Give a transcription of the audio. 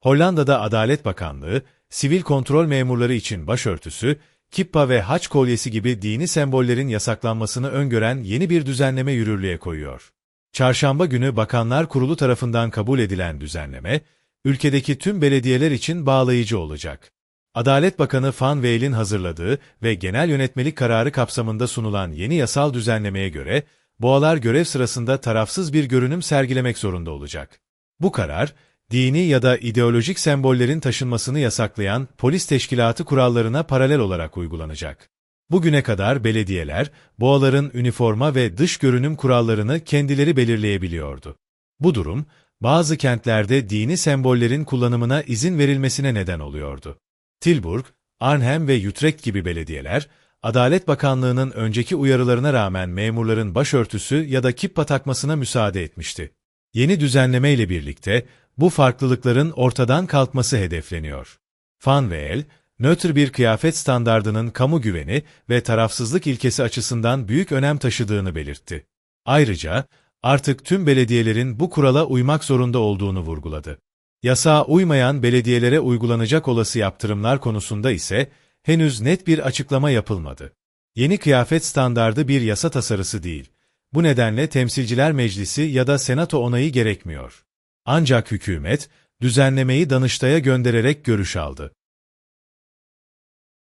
Hollanda'da Adalet Bakanlığı, sivil kontrol memurları için başörtüsü, kippa ve haç kolyesi gibi dini sembollerin yasaklanmasını öngören yeni bir düzenleme yürürlüğe koyuyor. Çarşamba günü Bakanlar Kurulu tarafından kabul edilen düzenleme, ülkedeki tüm belediyeler için bağlayıcı olacak. Adalet Bakanı Van Weyl'in hazırladığı ve genel yönetmelik kararı kapsamında sunulan yeni yasal düzenlemeye göre, boğalar görev sırasında tarafsız bir görünüm sergilemek zorunda olacak. Bu karar, dini ya da ideolojik sembollerin taşınmasını yasaklayan polis teşkilatı kurallarına paralel olarak uygulanacak. Bugüne kadar belediyeler, boğaların üniforma ve dış görünüm kurallarını kendileri belirleyebiliyordu. Bu durum, bazı kentlerde dini sembollerin kullanımına izin verilmesine neden oluyordu. Tilburg, Arnhem ve Utrecht gibi belediyeler, Adalet Bakanlığı'nın önceki uyarılarına rağmen memurların başörtüsü ya da kippa takmasına müsaade etmişti. Yeni düzenleme ile birlikte bu farklılıkların ortadan kalkması hedefleniyor. Van Weyl, nötr bir kıyafet standardının kamu güveni ve tarafsızlık ilkesi açısından büyük önem taşıdığını belirtti. Ayrıca, artık tüm belediyelerin bu kurala uymak zorunda olduğunu vurguladı. Yasağa uymayan belediyelere uygulanacak olası yaptırımlar konusunda ise henüz net bir açıklama yapılmadı. Yeni kıyafet standardı bir yasa tasarısı değil. Bu nedenle Temsilciler Meclisi ya da Senato onayı gerekmiyor. Ancak hükümet, düzenlemeyi Danıştay'a göndererek görüş aldı.